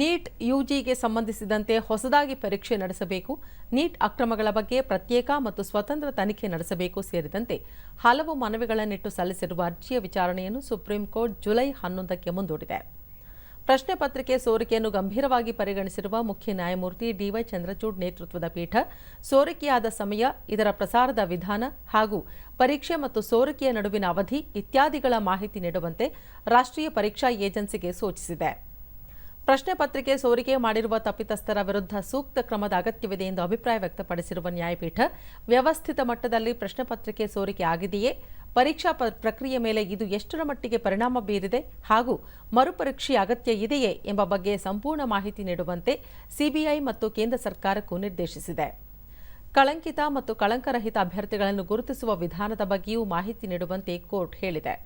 Neat ಯುಜಿಗೆ ಸಂಬಂಧಿಸಿದಂತೆ ಹೊಸದಾಗಿ ಪರೀಕ್ಷೆ ನಡೆಸಬೇಕು. ನೀಟ್ ಅಕ್ರಮಗಳ ಬಗ್ಗೆ ಪ್ರತ್ಯೇಕ ಮತ್ತು ಸ್ವತಂತ್ರ ತನಿಖೆ ನಡೆಸಬೇಕು ಸೇರಿದಂತೆ ಹಲವು ಮನವಿಗಳನ್ನಿಟ್ಟು ಸಲ್ಲಿಸಿರುವ ಅರ್ಜಿಯ ವಿಚಾರಣೆಯನ್ನು ಸುಪ್ರೀಂ ಕೋರ್ಟ್ ಜುಲೈ ಹನ್ನೊಂದಕ್ಕೆ ಮುಂದೂಡಿದೆ. ಪ್ರಶ್ನೆ ಪತ್ರಿಕೆ ಸೋರಿಕೆಯನ್ನು ಗಂಭೀರವಾಗಿ ಪರಿಗಣಿಸಿರುವ ಮುಖ್ಯ ನ್ಯಾಯಮೂರ್ತಿ ಡಿವೈ ಚಂದ್ರಚೂಡ್ ನೇತೃತ್ವದ ಪೀಠ ಸೋರಿಕೆಯಾದ ಸಮಯ, ಇದರ ಪ್ರಸಾರದ ವಿಧಾನ ಹಾಗೂ ಪರೀಕ್ಷೆ ಮತ್ತು ಸೋರಿಕೆಯ ನಡುವಿನ ಅವಧಿ ಇತ್ಯಾದಿಗಳ ಮಾಹಿತಿ ನೀಡುವಂತೆ ರಾಷ್ಟ್ರೀಯ ಪರೀಕ್ಷಾ ಏಜೆನ್ಸಿಗೆ ಸೂಚಿಸಿದೆ. ಪ್ರಶ್ನೆ ಪತ್ರಿಕೆ ಸೋರಿಕೆ ಮಾಡಿರುವ ತಪ್ಪಿತಸ್ಥರ ವಿರುದ್ಧ ಸೂಕ್ತ ಕ್ರಮದ ಅಗತ್ಯವಿದೆ ಎಂದು ಅಭಿಪ್ರಾಯ ವ್ಯಕ್ತಪಡಿಸಿರುವ ನ್ಯಾಯಪೀಠ, ವ್ಯವಸ್ಥಿತ ಮಟ್ಟದಲ್ಲಿ ಪ್ರಶ್ನೆ ಪತ್ರಿಕೆ ಸೋರಿಕೆ ಆಗಿದೆಯೇ? ಪರೀಕ್ಷಾ ಪ್ರಕ್ರಿಯೆ ಮೇಲೆ ಇದು ಎಷ್ಟರ ಮಟ್ಟಿಗೆ ಪರಿಣಾಮ ಬೀರಿದೆ? ಹಾಗೂ ಮರುಪರೀಕ್ಷೆ ಅಗತ್ಯ ಇದೆಯೇ ಎಂಬ ಬಗ್ಗೆ ಸಂಪೂರ್ಣ ಮಾಹಿತಿ ನೀಡುವಂತೆ ಸಿಬಿಐ ಮತ್ತು ಕೇಂದ್ರ ಸರ್ಕಾರಕ್ಕೂ ನಿರ್ದೇಶಿಸಿದೆ. ಕಳಂಕಿತ ಮತ್ತು ಕಳಂಕರಹಿತ ಅಭ್ಯರ್ಥಿಗಳನ್ನು ಗುರುತಿಸುವ ವಿಧಾನದ ಬಗ್ಗೆಯೂ ಮಾಹಿತಿ ನೀಡುವಂತೆ ಕೋರ್ಟ್ ಹೇಳಿದೆ.